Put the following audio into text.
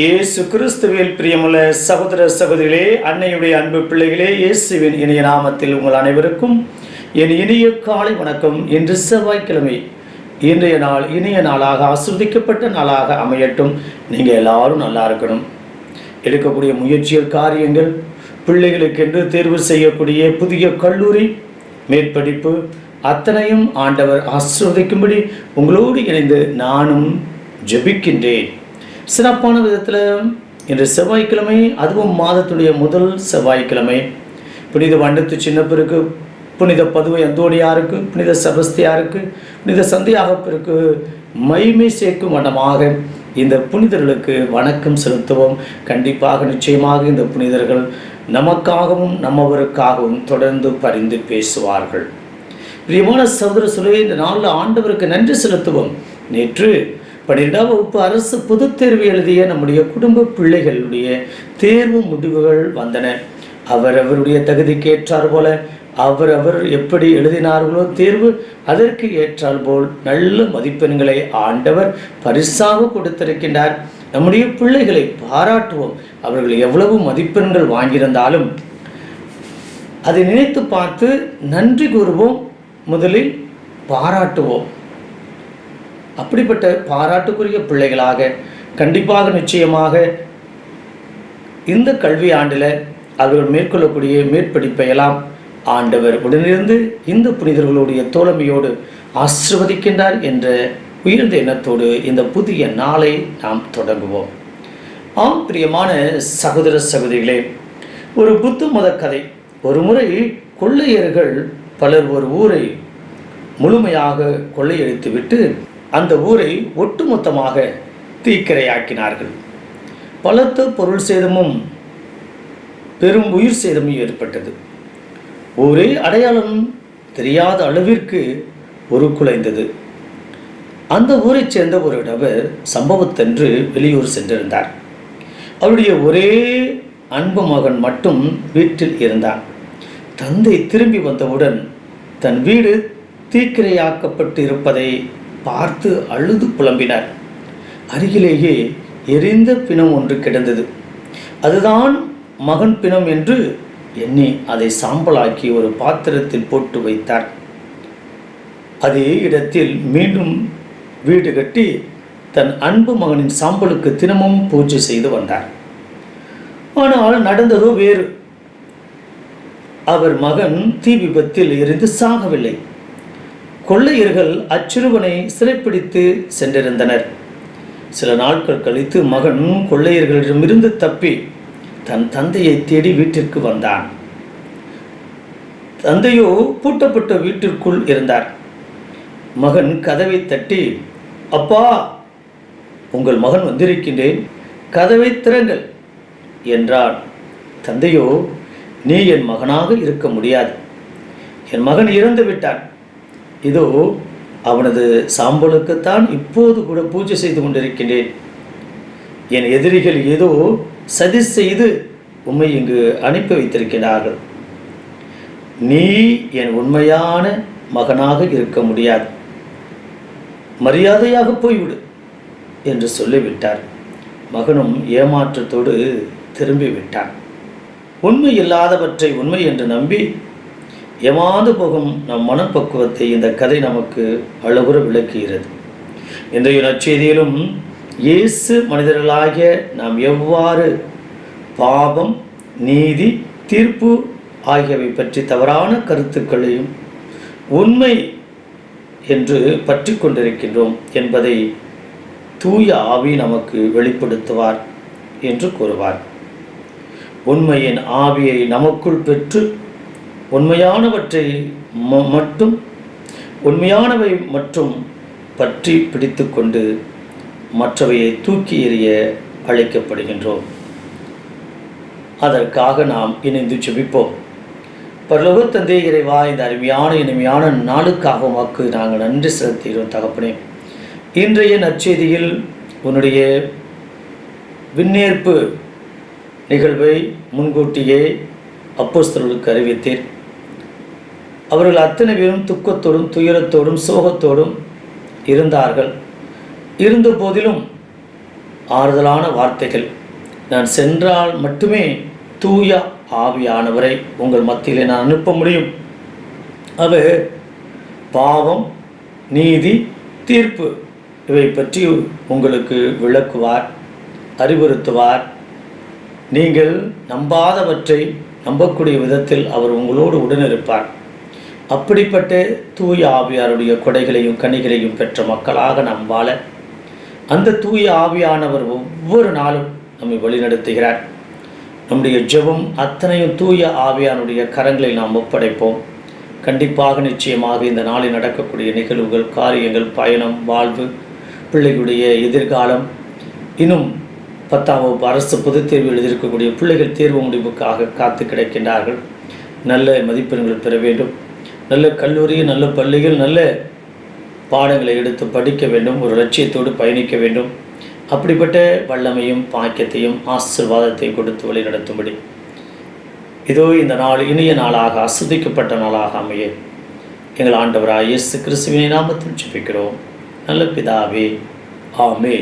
இயேசு கிறிஸ்துவில் பிரியமுள்ள சகோதர சகோதரிகளே அன்னையுடைய அன்பு பிள்ளைகளே இயேசுவின் இனிய நாமத்தில் உங்கள் அனைவருக்கும் என் இனிய காலை வணக்கம். இன்று செவ்வாய்க்கிழமை இன்றைய நாள் இனிய நாளாக ஆஸ்வதிக்கப்பட்ட நாளாக அமையட்டும். நீங்கள் எல்லாரும் நல்லா இருக்கணும். எடுக்கக்கூடிய முயற்சிகள் காரியங்கள் பிள்ளைகளுக்கென்று தேர்வு செய்யக்கூடிய புதிய கல்லூரி மேற்படிப்பு அத்தனையும் ஆண்டவர் ஆஸ்வதிக்கும்படி உங்களோடு இணைந்து நானும் ஜெபிக்கின்றேன். சிறப்பான விதத்தில் இன்று செவ்வாய்க்கிழமை அதுவும் மாதத்துடைய முதல் செவ்வாய்க்கிழமை. புனித வண்டத்து சின்னப்பருக்கு புனித பதுவை அந்தோடியாருக்கு புனித செபஸ்தியாருக்கு புனித சந்தியாகப்பிற்கு மைமை சேர்க்கும் வண்ணமாக இந்த புனிதர்களுக்கு வணக்கம் செலுத்துவோம். கண்டிப்பாக நிச்சயமாக இந்த புனிதர்கள் நமக்காகவும் நம்மவருக்காகவும் தொடர்ந்து பரிந்து பேசுவார்கள். பிரியமான சகோதர சொல்லே இந்த நாளில் ஆண்டவருக்கு நன்றி செலுத்துவோம். நேற்று பன்னிரெண்டாம் வகுப்பு அரசு பொதுத் தேர்வு எழுதிய நம்முடைய குடும்ப பிள்ளைகளுடைய தேர்வு முடிவுகள் வந்தன. அவரவருடைய தகுதிக்கு ஏற்றார் போல அவரவர் எப்படி எழுதினார்களோ தேர்வு அதற்கு ஏற்றால் போல் நல்ல மதிப்பெண்களை ஆண்டவர் பரிசாக கொடுத்திருக்கின்றார். நம்முடைய பிள்ளைகளை பாராட்டுவோம். அவர்கள் எவ்வளவு மதிப்பெண்கள் வாங்கியிருந்தாலும் அதை நினைத்து பார்த்து நன்றி கூறுவோம். முதலில் பாராட்டுவோம். அப்படிப்பட்ட பாராட்டுக்குரிய பிள்ளைகளாக கண்டிப்பாக நிச்சயமாக இந்த கல்வி ஆண்டில் அவர்கள் மேற்கொள்ளக்கூடிய மேற்படிப்பை எல்லாம் ஆண்டவர் உடனிருந்து இந்த புனிதர்களுடைய தோழமையோடு ஆசிர்வதிக்கின்றார் என்ற உயர்ந்த எண்ணத்தோடு இந்த புதிய நாளை நாம் தொடங்குவோம். ஆம் பிரியமான சகோதர சகோதரிகளே ஒரு புத்த மத கதை ஒரு முறை கொள்ளையர்கள் பலர் ஒரு ஊரை முழுமையாக கொள்ளையடித்துவிட்டு அந்த ஊரை ஒட்டுமொத்தமாக தீக்கிரையாக்கினார்கள். பலத்த பொருள் சேதமும் பெரும் உயிர் சேதமும் ஏற்பட்டது. ஊரே அடையாளம் தெரியாத அளவிற்கு ஒரு குலைந்தது அந்த ஊரைச் சேர்ந்த ஒரு நபர் சம்பவத்தன்று வெளியூர் சென்றிருந்தார். அவருடைய ஒரே அன்பு மகன் மட்டும் வீட்டில் இருந்தான் தந்தை திரும்பி வந்தவுடன் தன் வீடு தீக்கிரையாக்கப்பட்டு இருப்பதை பார்த்து அழுது புலம்பினார். அருகிலேயே எரிந்த பிணம் ஒன்று கிடந்தது. அதுதான் மகன் பிணம் என்று எண்ணி அதை சாம்பலாக்கி ஒரு பாத்திரத்தில் போட்டு வைத்தார். அதே இடத்தில் மீண்டும் வீடு கட்டி தன் அன்பு மகனின் சாம்பலுக்கு தினமும் பூஜை செய்து வந்தார். ஆனால் நடந்ததோ வேறு. அவர் மகன் தீ விபத்தில் எரிந்து சாகவில்லை. கொள்ளையர்கள் அச்சிறுவனை சிறைப்பிடித்து சென்றிருந்தனர். சில நாட்கள் கழித்து மகன் கொள்ளையர்களிடமிருந்து தப்பி தன் தந்தையை தேடி வீட்டிற்கு வந்தான். தந்தையோ பூட்டப்பட்ட வீட்டிற்குள் இருந்தார். மகன் கதவை தட்டி அப்பா உங்கள் மகன் வந்திருக்கின்றேன். கதவை திறங்கள் என்றான். தந்தையோ நீ என் மகனாக இருக்க முடியாது. என் மகன் இறந்து விட்டான் இதோ அவனது சாம்பலுக்குத்தான் இப்போது கூட பூஜை செய்து கொண்டிருக்கின்றேன். என் எதிரிகள் ஏதோ சதி செய்து உம்மை இங்கு அனுப்பி வைத்திருக்கிறார்கள். நீ என் உண்மையான மகனாக இருக்க முடியாது. மரியாதையாக போய்விடு என்று சொல்லிவிட்டார். மகனும் ஏமாற்றத்தோடு திரும்பி விட்டான் உண்மை இல்லாதவற்றை உண்மை என்று நம்பி ஏமாந்து போகும் நம் மனப்பக்குவத்தை இந்த கதை நமக்கு அழகுற விளக்குகிறது. இன்றைய நற்செய்தியிலும் இயேசு மனிதர்களாகிய நாம் எவ்வாறு பாபம் நீதி தீர்ப்பு ஆகியவை பற்றி தவறான கருத்துக்களையும் உண்மை என்று பற்றி கொண்டிருக்கின்றோம் என்பதை தூய ஆவி நமக்கு வெளிப்படுத்துவார் என்று கூறுவார். உண்மையின் ஆவியை நமக்குள் பெற்று உண்மையானவற்றை ம- மட்டும் உண்மையானவை மற்றும் பற்றி பிடித்து கொண்டு மற்றவையை தூக்கி எறிய அழைக்கப்படுகின்றோம். அதற்காக நாம் இணைந்து செபிப்போம் பரலோக தந்தை இறைவா இந்த அருமையான இனிமையான நாளுக்காக உமக்கு நாங்கள் நன்றி செலுத்துகிறோம் தகப்பனே. இன்றைய நற்செய்தியில் உன்னுடைய விண்ணேற்பு நிகழ்வை முன்கூட்டியே அப்போஸ்தர்களுக்கு அறிவித்தேன். அவர்கள் அத்தனை பேரும் துக்கத்தோடும் துயரத்தோடும் சோகத்தோடும் இருந்தார்கள். இருந்த போதிலும் ஆறுதலான வார்த்தைகள் நான் சென்றால் மட்டுமே தூய ஆவியானவரை உங்கள் மத்தியிலே நான் அனுப்ப முடியும். அவர் பாவம் நீதி தீர்ப்பு இவை பற்றி உங்களுக்கு விளக்குவார் அறிவுறுத்துவார். நீங்கள் நம்பாதவற்றை நம்பக்கூடிய விதத்தில் அவர் உங்களோடு உடனிருப்பார். அப்படிப்பட்ட தூய ஆவியாருடைய கொடைகளையும் கனிகளையும் பெற்ற மக்களாக நாம் வாழ அந்த தூய ஆவியானவர் ஒவ்வொரு நாளும் நம்மை வழிநடத்துகிறார். நம்முடைய ஜெபம் அத்தனையும் தூய ஆவியானுடைய கரங்களை நாம் ஒப்படைப்போம். கண்டிப்பாக நிச்சயமாக இந்த நாளில் நடக்கக்கூடிய நிகழ்வுகள் காரியங்கள் பயணம் வாழ்வு பிள்ளைகளுடைய எதிர்காலம் இன்னும் பத்தாம் வகுப்பு அரசு பொதுத் தேர்வு எழுதியிருக்கக்கூடிய பிள்ளைகள் தேர்வு முடிவுக்காக காத்து கிடக்கின்றார்கள். நல்ல மதிப்பெண்கள் பெற வேண்டும். நல்ல கல்லூரி நல்ல பள்ளிகள் நல்ல பாடங்களை எடுத்து படிக்க வேண்டும் ஒரு லட்சியத்தோடு பயணிக்க வேண்டும். அப்படிப்பட்ட வல்லமையும் பாக்கியத்தையும் ஆசிர்வாதத்தையும் கொடுத்து வழி நடத்தும்படி. இதோ இந்த நாள் இனிய நாளாக அசுதிக்கப்பட்ட நாளாக அமைய எங்கள் ஆண்டவராக இயேசு கிறிஸ்துவினை நாமத்தில் ஜெபிக்கிறோம். நல்ல பிதாவே ஆமே